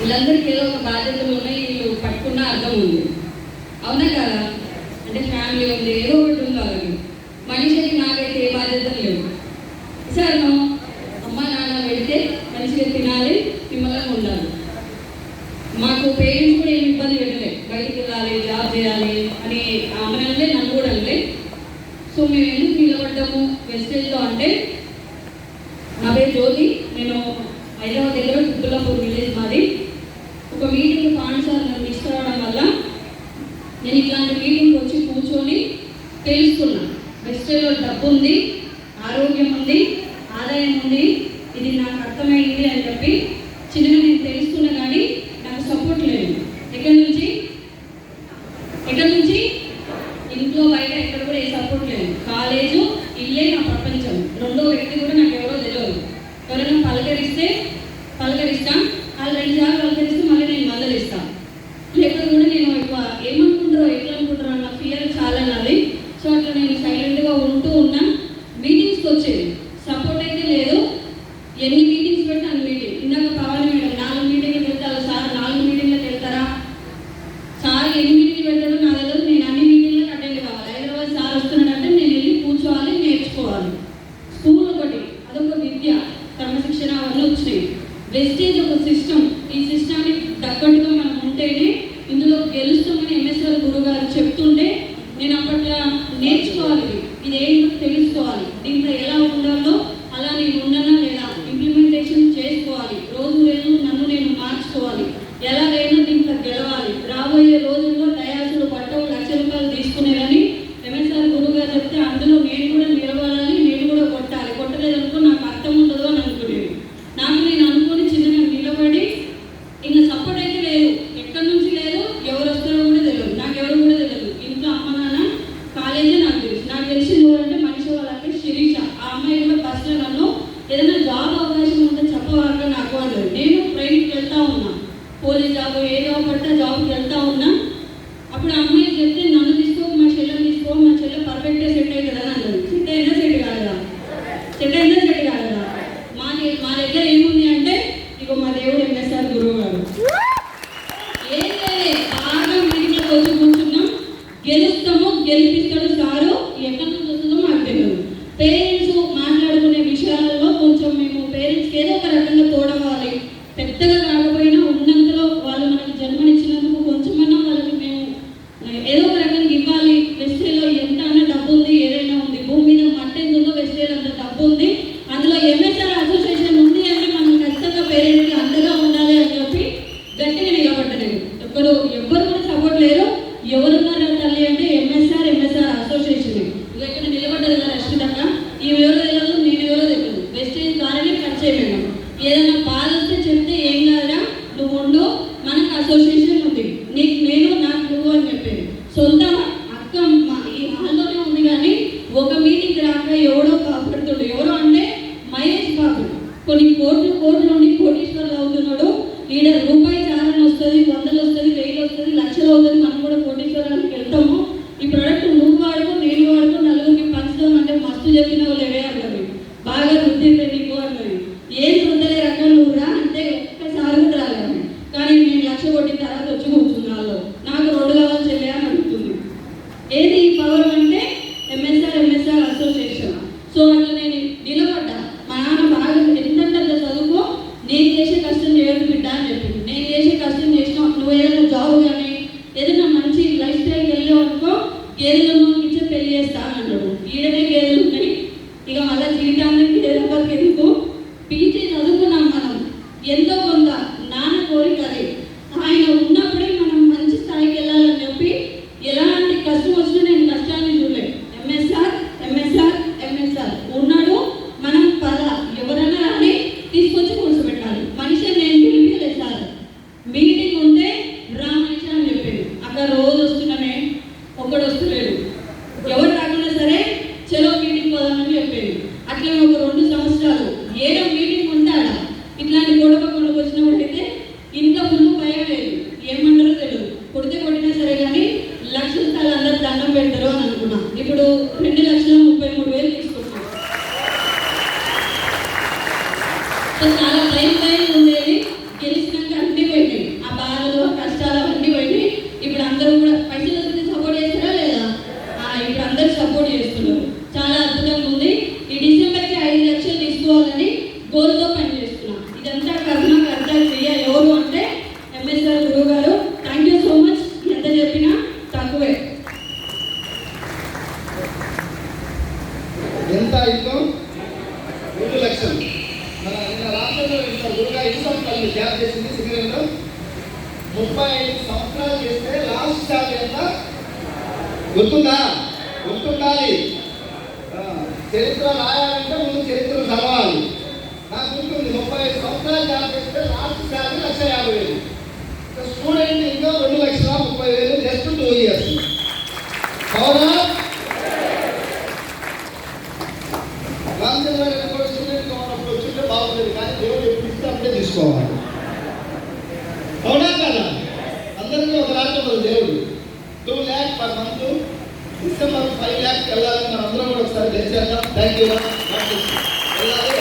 వీళ్ళందరికీ ఏదో ఒక బాధ్యతలు ఉన్నాయి వీళ్ళు పట్టుకున్న అర్థం ఉంది. అవునా కదా? అంటే ఫ్యామిలీ ఉంది ఏదో ఒకటి ఉంది వాళ్ళకి. మనిషికి నాకైతే ఏ బాధ్యతలు లేవు. సార్ అమ్మ నాన్న వెళ్తే మంచిగా తినాలి నిమ్మలంగా ఉండాలి. మాకు పేరెంట్స్ కూడా ఏమి ఇబ్బంది పెట్టలేదు బయటికి వెళ్ళాలి జాబ్ చేయాలి అని ఆమె నన్ను కూడా అంటే సో మేము ఎందుకు నిలబడ్డాము? వెస్టేజ్లో అంటే నా పేరు జ్యోతి. నేను హైదరాబాద్ దగ్గర కుబ్బులాపూర్ విలేజ్ మాది. ఒక మీటింగ్ పాండ్ తీసుకురావడం వల్ల నేను ఇట్లాంటి మీటింగ్ వచ్చి కూర్చొని తెలుసుకున్నా. వెస్టేజ్లో డబ్బు ఉంది ఆరోగ్యం ఉంది ఆదాయం ఉంది ఇది నాకు అర్థమైంది అని చెప్పి చిన్నగా నేను తెలుసుకున్నా కానీ నాకు సపోర్ట్ లేదు. ఎక్కడి నుంచి? ఎక్కడి నుంచి? ఇంట్లో బయట ఎక్కడ కూడా ఏ సపోర్ట్ లేదు. కాలేజు ఇల్లే నా ప్రపంచం. రెండో వ్యక్తి కూడా నాకు ఎవరో తెలియదు ఎవరైనా పలకరిస్తే పలకరిస్తా je ఏదైనా జాబ్ అవకాశం ఉంటే చెప్పవాక నాకు అన్నది నేను ట్రైనింగ్కి వెళ్తా ఉన్నా. పోలీస్ జాబ్ ఏ జాబ్ పడితే జాబ్కి వెళ్తా ఉన్నా. అప్పుడు అమ్మాయి చెప్తే నన్ను తీసుకో మా చెల్లెని తీసుకో మా చెల్లె పర్ఫెక్ట్గా సెట్ అయ్యి కదా అన్నారు సెట్ అయినా సెట్ కాలేదా? సెట్ అయినా సెట్ కాలేదా? మా మా దగ్గర ఏముంది అంటే ఇగో మా దేవుడు ఎంఎస్ఆర్ గురువు గారు ఏం లేదు. బాగా వచ్చి కూర్చున్నాం. గెలుస్తాము గెలిపిస్తాడు సారు ఎక్కడి నుంచి వస్తుందో మాకు తెలియదు పేరెంట్స్ రకంగా తోడవాలి పెద్దగా కాకపోయినా ఉన్నంతలో వాళ్ళు మనకి జన్మనిచ్చినందుకు కొంచెమన్నా వాళ్ళకి మేము ఏదో ఒక రకంగా ఇవ్వాలి వెస్టేలో ఎంత అన్న డబ్బు ఉంది ఏదైనా ఉంది భూమి మీద మట్టి ఎంత ఉందో వెస్టేలో అంత డబ్బు ఉంది అందులో ఎంఎస్ఆర్ అసోసియేషన్ ఉంది అంటే మనం ఖచ్చితంగా పేరెంట్కి అండగా ఉండాలి అని చెప్పి గట్టిగా నిలబడ్డాను ఎక్కడు ఎవ్వరు కూడా సపోర్ట్ లేరు ఎవరున్నారా తల్లి అంటే ఎంఎస్ఆర్ ఎంఎస్ఆర్ అసోసియేషన్ ఇక ఇక్కడ నిలబడ్డది కదా రష్మితక్క ఈ ఎవరో తెలియదు నేను ఎవరో తెలియదు వెస్టేజ్ ద్వారానే పరిచయం అయినాం ఏదైనా బాధ వస్తే చెప్తే ఏం కాదురా నువ్వు ఉండు మనకు అసోసియేషన్ ఉంది నీకు నేను నాకు నువ్వు అని చెప్పేది సొంత అక్క మా ఈ హాల్లోనే ఉంది కానీ ఒక మీటింగ్ రాక ఎవడో కాపాడుతుండు ఎవరో అంటే మహేష్ బాబు కొన్ని కోట్లు కోట్లు నుండి కోటీశ్వరులు అవుతున్నాడు ఈడ రూపాయి చాలని వస్తుంది వందలు వస్తుంది వెయ్యి వస్తుంది లక్షలు అవుతుంది మనం కూడా కోటీశ్వరానికి వెళ్తాము ఈ ప్రోడక్ట్ నువ్వు వాడుకో నేను వాడుకో నలుగురికి పంచుదాం అంటే మస్తు చెప్పిన లేవే అన్నది బాగా నీకు అన్నది ఏం రుద్దలే రకాలు నువ్వురా అంటే ఒక్కసారి కూడా రాలేదు. కానీ నేను లక్ష కొట్టిన తర్వాత వచ్చి కూర్చున్నాలో నాకు రెండు కావాలి చెల్లె అని అడుగుతుంది. ఏది ఈ పవర్ అంటే ఎంఎస్ఆర్ ఎంఎస్ఆర్ అసోసియేషన్ సో అట్లా నేను నిలబడ్డా. మా నాన్న బాగా ఎంతంటే అంత చదువుకో నేను చేసే కష్టం చేయదు బిడ్డ అని చెప్పింది. నేను చేసే కష్టం చేసిన నువ్వు ఏదైనా జాబ్ కానీ ఏదైనా మంచి లైఫ్ స్టైల్కి వెళ్ళావు అనుకో నువ్వు ఇచ్చే పెళ్ళి చేస్తా అని అన్నాడు ఈడనే గేదెలు ఇక మళ్ళీ జీవితానికి గేదెల వరకు ఎందుకు పీజీ చదువుకున్నాం మనం ఎంతో కొంత నాన్న కోరిక అది ఆయన ఉన్నప్పుడే మనం మంచి స్థాయికి వెళ్ళాలని చెప్పి ఎలాంటి కష్టం వచ్చినా నేను కష్టాన్ని చూడలేదు ఎంఎస్ఆర్ ఎంఎస్ఆర్ ఎంఎస్ఆర్ ఉన్నాడు మనం పద ఎవరైనా రాని తీసుకొచ్చి కూర్చోబెట్టాలి మనిషి నేను పిలిపిలేదు సార్ మీటింగ్ ఉంటే రా మనిషి అని చెప్పేది అక్కడ రోజు వస్తున్నానే ఒక్కడు వస్తలేడు ఎవరు రాకుండా సరే చలో మీటింగ్ పోదామని చెప్పేది అట్లా ఒక రెండు సంవత్సరాలు ఏదో మీటింగ్ ఉంటే ఇట్లాంటి గొడవ కొనుక్కు వచ్చినట్టయితే ఇంకా ముందు భయం లేదు. ఏమంటారో తెలియదు కొడితే కొట్టినా సరే కానీ లక్ష రూపాయలు అందరూ దండం పెడతారు అని అనుకున్నా. ఇప్పుడు రెండు లక్షల ముప్పై మూడు వేలు తీసుకొచ్చాను చాలా భయం భయం మీడియా ఎవరు అంటే ఎంఎస్ గారు గురువు గారు. థ్యాంక్ యూ సో మచ్ ఎంత చెప్పినా తక్కువే. ఎంత ఇల్లు మూడు లక్షలు. మన నిన్న రాష్ట్రంలో ఇంత గురుగా ఎన్ని సంవత్సరాలు జాబ్ చేసింది సింగరేణిలో ముప్పై ఐదు సంవత్సరాలు చేస్తే లాస్ట్ జాబ్ ఎంత? గుర్తుందా? గుర్తుండాలి. చరిత్ర రాయాలంటే ముందు చరిత్ర చదవాలి. నాకు ఉంటుంది. ముప్పై ఐదు సంవత్సరాలు జాబ్ చేస్తే లాస్ట్ శాలరీ లక్ష యాభై వేలు. స్టూడెంట్ ఇంకా రెండు లక్షల ముప్పై వేలు జస్ట్ టూ ఇయర్స్. అవునా? రామచంద్ర స్టూడెంట్ ఉన్నప్పుడు వచ్చింటే బాగుంటుంది కానీ దేవుడు ఎప్పుడు ఇస్తే అప్పుడే తీసుకోవాలి. అవునా కదా? అందరికీ ఒక లాంటి దేవుడు. Two lakh per month December five lakh వెళ్ళాలని మనం అందరం కూడా ఒకసారి చేసేద్దాం థ్యాంక్ యూ. వెళ్ళాలి